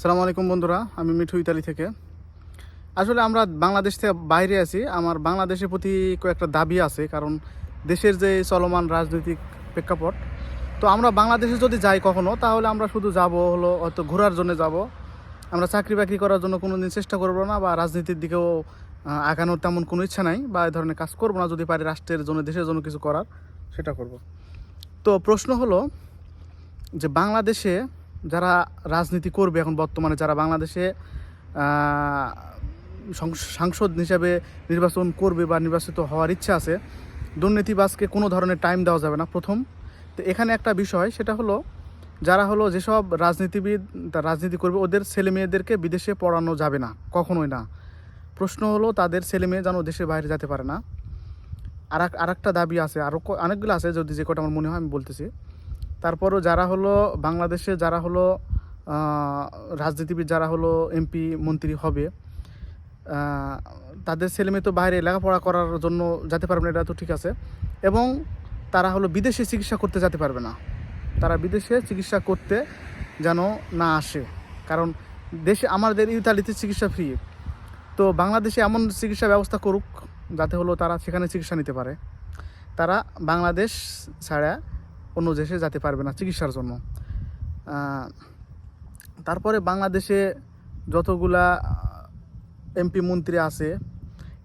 সালামু আলাইকুম বন্ধুরা, আমি মিঠু ইতালি থেকে। আসলে আমরা বাংলাদেশ থেকে বাইরে আছি। আমার বাংলাদেশের প্রতি কয়েকটা দাবি আছে, কারণ দেশের যে চলমান রাজনৈতিক প্রেক্ষাপট। তো আমরা বাংলাদেশে যদি যাই কখনো, তাহলে আমরা শুধু যাব হলো হয়তো ঘোরার জন্য যাব। আমরা চাকরি বাকরি করার জন্য কোনো দিন চেষ্টা করব না, বা রাজনীতির দিকেও আগানোর তেমন কোনো ইচ্ছা নাই, বা এ ধরনের কাজ করব না, যদি পারি রাষ্ট্রের জন্য, দেশের জন্য কিছু করার, সেটা করব। তো প্রশ্ন হলো যে বাংলাদেশে যারা রাজনীতি করবে এখন বর্তমানে, যারা বাংলাদেশে সাংসদ হিসাবে নির্বাচন করবে বা নির্বাচিত হওয়ার ইচ্ছা আছে, দুর্নীতিবাজকে কোনো ধরনের টাইম দেওয়া যাবে না প্রথম। তো এখানে একটা বিষয়, সেটা হলো যারা হলো যেসব রাজনীতিবিদ রাজনীতি করবে, ওদের ছেলে মেয়েদেরকে বিদেশে পড়ানো যাবে না, কখনোই না। প্রশ্ন হলো তাদের ছেলে মেয়ে যেন দেশের বাইরে যেতে পারে না। আর আর একটা দাবি আছে আরও অনেকগুলো আছে যদি যে কটা আমার মনে হয় আমি বলতেছি। তারপরও যারা হলো বাংলাদেশে যারা হলো রাজনীতিবিদ যারা হলো এমপি মন্ত্রী হবে তাদের ছেলে মেয়ে তো বাইরে লেখাপড়া করার জন্য যেতে পারবে না, এটা তো ঠিক আছে। এবং তারা হলো বিদেশে চিকিৎসা করতে যেতে পারবে না। তারা বিদেশে চিকিৎসা করতে যেন না আসে। কারণ দেশে, আমাদের ইতালিতে চিকিৎসা ফ্রি তো বাংলাদেশে এমন চিকিৎসা ব্যবস্থা করুক, যাতে হলো তারা সেখানে চিকিৎসা নিতে পারে। তারা বাংলাদেশ ছাড়া অন্য দেশে যেতে পারবে না চিকিৎসার জন্য। তারপরে বাংলাদেশে যতগুলা এমপি মন্ত্রী আছে,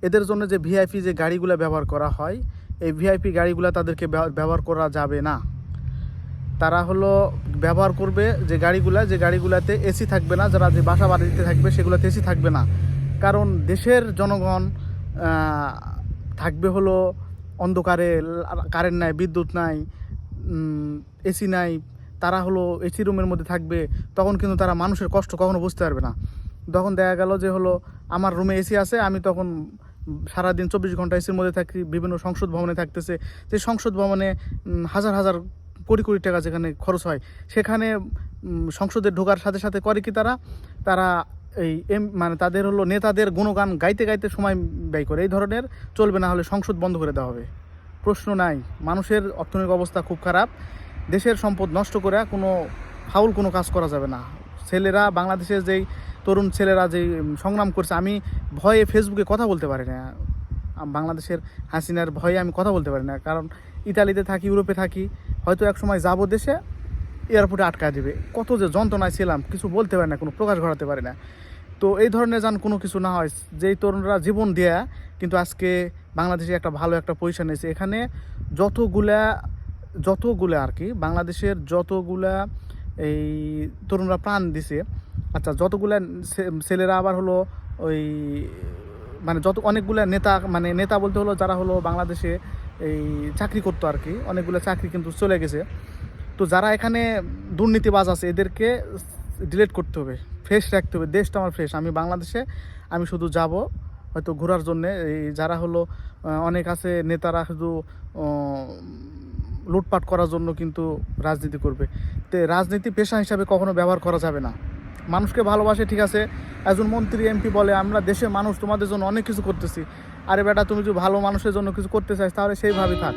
এদের জন্য যে ভিআইপি যে গাড়িগুলো ব্যবহার করা হয়, এই ভিআইপি গাড়িগুলো তাদেরকে ব্যব- ব্যবহার করা যাবে না। তারা হলো ব্যবহার করবে যে গাড়িগুলা, যে গাড়িগুলাতে এসি থাকবে না, যারা যে বাসা বাড়িতে থাকবে সেগুলোতে এসি থাকবে না। কারণ দেশের জনগণ থাকবে হলো অন্ধকারে কারেন্ট নাই, বিদ্যুৎ নাই এসি নাই, তারা হলো এসি রুমের মধ্যে থাকবে, তখন কিন্তু তারা মানুষের কষ্ট কখনো বুঝতে পারবে না। তখন দেখা গেল যে হলো, আমার রুমে এসি আছে, আমি তখন সারাদিন চব্বিশ ঘণ্টা এসির মধ্যে থাকি, বিভিন্ন সংসদ ভবনে থাকতেছে। সেই সংসদ ভবনে হাজার হাজার কোটি কোটি টাকা যেখানে খরচ হয়, সেখানে সংসদে ঢোকার সাথে সাথে করে কি তারা? তারা এই এম মানে তাদের হলো নেতাদের গুণগান গাইতে গাইতে সময় ব্যয় করে। এই ধরনের চলবে না হলে সংসদ বন্ধ করে দেওয়া হবে। প্রশ্ন নাই। মানুষের অর্থনৈতিক অবস্থা খুব খারাপ। দেশের সম্পদ নষ্ট করে কোনো ফাউল কোনো কাজ করা যাবে না। ছেলেরা বাংলাদেশের যেই তরুণ ছেলেরা যেই সংগ্রাম করছে, আমি ভয়ে ফেসবুকে কথা বলতে পারি না। বাংলাদেশের হাসিনার ভয়ে আমি কথা বলতে পারি না। কারণ ইতালিতে থাকি, ইউরোপে থাকি, হয়তো এক সময় যাব দেশে, এয়ারপোর্টে আটকায় দেবে। কত যে যন্ত্রণায় ছিলাম, কিছু বলতে পারি না, কোনো প্রকাশ ঘটাতে পারি না। তো এই ধরনের যান কোনো কিছু না হয়। যেই তরুণরা জীবন দেয়া, কিন্তু আজকে বাংলাদেশে একটা ভালো একটা পজিশন এসে এখানে যতগুলা যতগুলা আর কি, বাংলাদেশের যতগুলা এই তরুণরা প্রাণ দিছে আচ্ছা যতগুলা ছেলেরা আবার হলো ওই মানে যত, অনেকগুলা নেতা মানে নেতা বলতে হলো যারা হলো বাংলাদেশে এই চাকরি করতো আর কি, অনেকগুলো চাকরি কিন্তু চলে গেছে। তো যারা এখানে দুর্নীতিবাজ আছে, এদেরকে ডিলেট করতে হবে। ফ্রেশ রাখতে হবে, দেশটা আমার ফ্রেশ আমি বাংলাদেশে, আমি শুধু যাব হয়তো ঘোরার জন্যে। এই যারা হলো অনেক আছে, নেতারা শুধু লুটপাট করার জন্য কিন্তু রাজনীতি করবে। তো রাজনীতি পেশা হিসাবে কখনো ব্যবহার করা যাবে না। মানুষকে ভালোবাসে, ঠিক আছে? একজন মন্ত্রী এমপি বলে, আমরা দেশের মানুষ, তোমাদের জন্য অনেক কিছু করতেছি। আরে বেটা, তুমি যদি ভালো মানুষের জন্য কিছু করতে চাইছ, তাহলে সেইভাবেই থাক।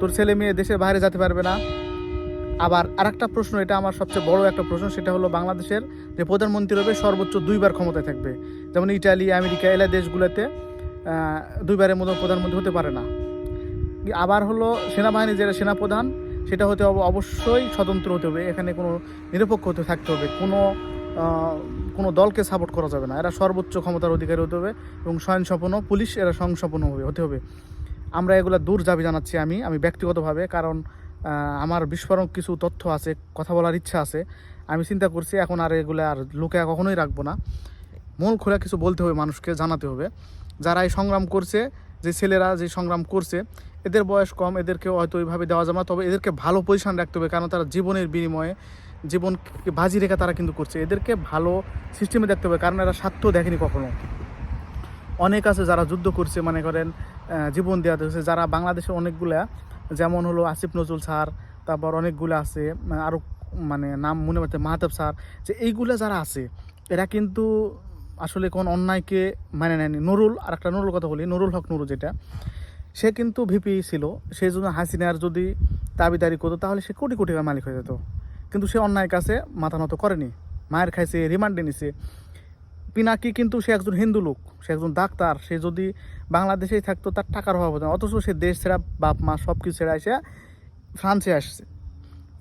তোর ছেলে মেয়ে দেশের বাইরে যেতে পারবে না। আবার আরেকটা প্রশ্ন, এটা আমার সবচেয়ে বড় একটা প্রশ্ন, সেটা হলো বাংলাদেশের যে প্রধানমন্ত্রী হবে সর্বোচ্চ দুইবার ক্ষমতায় থাকবে। যেমন ইটালি, আমেরিকা, এলা দেশগুলোতে দুইবারের মতো প্রধানমন্ত্রী হতে পারে না। আবার হলো সেনাবাহিনী, যেটা সেনাপ্রধান, সেটা হতে হবে অবশ্যই স্বতন্ত্র হতে হবে। এখানে কোনো নিরপেক্ষ হতে থাকতে হবে। কোনো কোনো দলকে সাপোর্ট করা যাবে না। এরা সর্বোচ্চ ক্ষমতার অধিকারী হতে হবে এবং স্বয়ংসম্পন্ন পুলিশ এরা স্বয়ংসম্পন্ন হবে, হতে হবে। আমরা এগুলো দূর দাবি জানাচ্ছি আমি আমি ব্যক্তিগতভাবে, কারণ আমার বিস্ফোরক কিছু তথ্য আছে, কথা বলার ইচ্ছা আছে। আমি চিন্তা করছি, এখন আর এগুলো আর লুকে কখনোই রাখব না। মন খোলা কিছু বলতে হবে মানুষকে, জানাতে হবে। যারা এই সংগ্রাম করছে, যে ছেলেরা যে সংগ্রাম করছে, এদের বয়স কম, এদেরকে হয়তো ওইভাবে দেওয়া যাবে না, তবে এদেরকে ভালো পজিশন রাখতে হবে কারণ তারা জীবনের বিনিময়ে জীবনকে বাজি রেখে তারা কিন্তু করছে। এদেরকে ভালো সিস্টেমে দেখতে হবে, কারণ এরা স্বার্থ দেখেনি কখনো। অনেক আছে যারা যুদ্ধ করছে, মনে করেন জীবন দেওয়া হয়েছে, যারা বাংলাদেশে অনেকগুলা যেমন হলো আসিফ নজরুল স্যার, তারপর অনেকগুলো আছে আরও মানে নাম মনে পড়তে মাহাতাব স্যার। যে এইগুলা যারা আছে, এরা কিন্তু আসলে কোন অন্যায়কে মানে নেয়নি। নুরুল আর একটা নুরুল কথা বলি, নুরুল হক নুরুল যেটা, সে কিন্তু ভিপি ছিল সেই জন্য হাসিনার যদি দাবিদারি করতো, তাহলে সে কোটি কোটি মালিক হয়ে যেত। কিন্তু সে অন্যায়ের কাছে মাথা নত করেনি। মায়ের খাইছে, রিমান্ডে নিছে। পিনাকি কিন্তু সে একজন হিন্দু লোক, সে একজন ডাক্তার, সে যদি বাংলাদেশেই থাকতো তার টাকার অভাব হতো অথচ সে দেশ ছেড়া বাপ, মা সব কিছু ছেড়ে এসে ফ্রান্সে আসছে।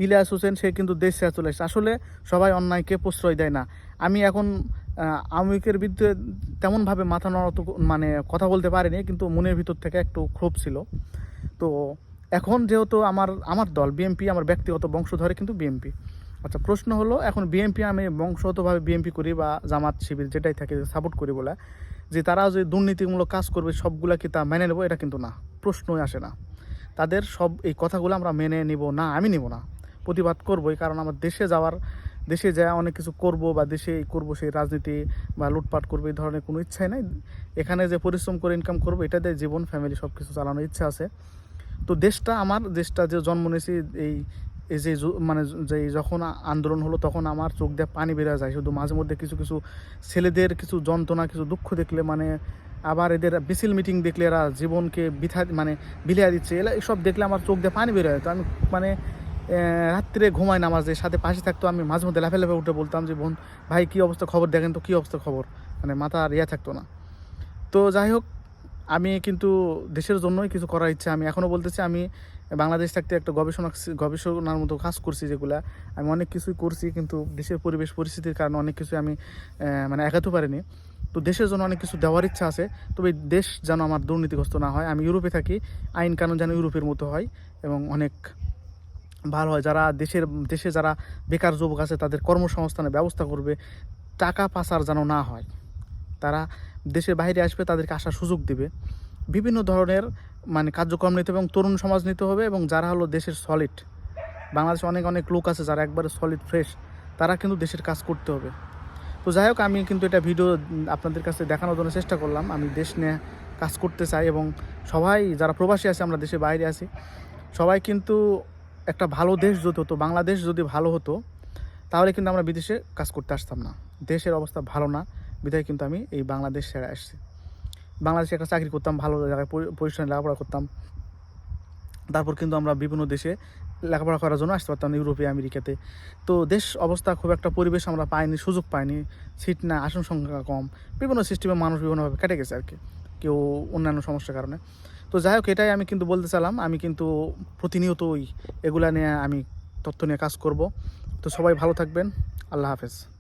ইলিয়াস হোসেন, সে কিন্তু দেশ ছেড়ে চলে এসেছে আসলে সবাই অন্যায়কে প্রশ্রয় দেয় না। আমি এখন লীগের বিরুদ্ধে তেমনভাবে মাথা নড়াত মানে কথা বলতে পারিনি, কিন্তু মনের ভিতর থেকে একটু ক্ষোভ ছিল। তো এখন যেহেতু আমার আমার দল বিএমপি আমার ব্যক্তিগত বংশধরে কিন্তু বিএমপি আচ্ছা প্রশ্ন হলো, এখন বিএনপি আমি বংশগতভাবে বিএনপি করি বা জামাত শিবির যেটাই থাকে সাপোর্ট করি বলে, যে তারা যে দুর্নীতিমূলক কাজ করবে, সবগুলা কি তা মেনে নেব? এটা কিন্তু না, প্রশ্নই আসে না। তাদের সব এই কথাগুলো আমরা মেনে নিব না, আমি নিব না, প্রতিবাদ করবই, কারণ আমার দেশে যাওয়ার, দেশে যা অনেক কিছু করব বা দেশে করব সেই রাজনীতি বা লুটপাট করব, এই ধরনের কোনো ইচ্ছাই নাই। এখানে যে পরিশ্রম করে ইনকাম করব, এটা দিয়ে জীবন ফ্যামিলি সব কিছু চালানোর ইচ্ছা আছে। তো দেশটা আমার, দেশটা যে জন্ম নিয়েছি, এই এই যে মানে যে যখন আন্দোলন হলো তখন আমার চোখ দিয়ে পানি বেরোয় যায়। শুধু মাঝে মধ্যে কিছু কিছু ছেলেদের কিছু যন্ত্রণা, কিছু দুঃখ দেখলে মানে আবার এদের মিছিল মিটিং দেখলে এরা জীবনকে বিথা মানে বিলিয়ে দিচ্ছে। এলা এসব দেখলে আমার চোখ দিয়ে পানি বেরোয় তো আমি মানে রাত্রে ঘুমাই নামাজে সাথে পাশে থাকতো। আমি মাঝে মধ্যে লাফে লাফে উঠে বলতাম যে, বোন, ভাই, কী অবস্থা খবর? দেখেন তো, কী অবস্থা খবর? মানে মাথা আর ইয়া থাকতো না। তো যাই হোক আমি কিন্তু দেশের জন্যই কিছু করার ইচ্ছা। আমি এখনও বলতেছি, আমি বাংলাদেশ থাকতে একটা গবেষণা গবেষণার মতো কাজ করছি যেগুলা। আমি অনেক কিছুই করছি, কিন্তু দেশের পরিবেশ, পরিস্থিতির কারণে অনেক কিছু আমি মানে এগাতে পারিনি। তো দেশের জন্য অনেক কিছু দেওয়ার ইচ্ছা আছে। তবে দেশ যেন আমার দুর্নীতিগ্রস্ত না হয়। আমি ইউরোপে থাকি, আইন কানুন যেন ইউরোপের মতো হয় এবং অনেক ভালো হয়। যারা দেশের, দেশে যারা বেকার যুবক আছে, তাদের কর্মসংস্থানের ব্যবস্থা করবে। টাকা পাচার যেন না হয়। তারা দেশের বাইরে আসবে, তাদেরকে আসার সুযোগ দিবে। বিভিন্ন ধরনের মানে কার্যক্রম নিতে এবং তরুণ সমাজ নিতে হবে এবং যারা হলো দেশের সলিড বাংলাদেশে অনেক অনেক লোক আছে যারা একবারে সলিড ফ্রেশ তারা কিন্তু দেশের কাজ করতে হবে। তো যাই হোক, আমি কিন্তু এটা ভিডিও আপনাদের কাছে দেখানোর জন্য চেষ্টা করলাম। আমি দেশ নিয়ে কাজ করতে চাই এবং সবাই, যারা প্রবাসী আছে, আমরা দেশের বাইরে আছি, সবাই কিন্তু একটা ভালো দেশ যদি হতো, বাংলাদেশ যদি ভালো হতো, তাহলে কিন্তু আমরা বিদেশে কাজ করতে আসতাম না। দেশের অবস্থা ভালো না। বিধায় কিন্তু আমি এই বাংলাদেশ ছেড়ে আসছি। বাংলাদেশে একটা চাকরি করতাম, ভালো জায়গায় পরি- প্রতিষ্ঠানে লেখাপড়া করতাম। তারপর কিন্তু আমরা বিভিন্ন দেশে লেখাপড়া করার জন্য আসতে পারতাম ইউরোপে, আমেরিকাতে। তো দেশ অবস্থা খুব একটা পরিবেশ আমরা পাইনি, সুযোগ পাইনি, সিট না, আসন সংখ্যা কম, বিভিন্ন সিস্টেমে মানুষ বিভিন্নভাবে কেটে গেছে আর কি, কেউ অন্যান্য সমস্যার কারণে। তো যাই হোক, এটাই আমি কিন্তু বলতে চাইলাম, আমি কিন্তু প্রতিনিয়তই এগুলা নিয়ে আমি তথ্য নিয়ে কাজ করব। তো সবাই ভালো থাকবেন, আল্লাহ হাফেজ।